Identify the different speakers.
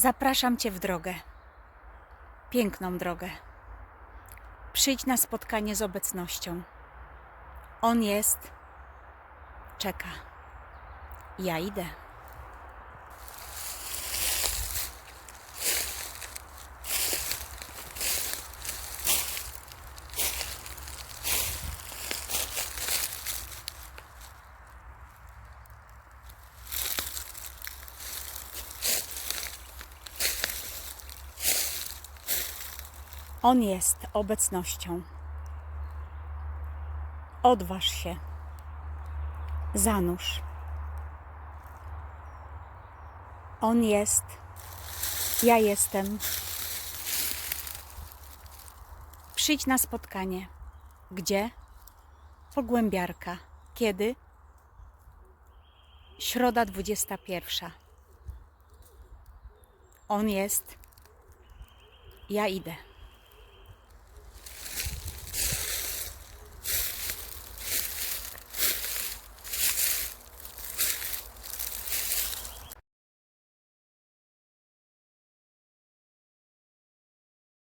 Speaker 1: Zapraszam Cię w drogę. Piękną drogę. Przyjdź na spotkanie z obecnością. On jest, czeka. Ja idę. On jest obecnością. Odważ się. Zanurz. On jest. Ja jestem. Przyjdź na spotkanie. Gdzie? Pogłębiarka. Kiedy? Środa 21. On jest. Ja idę.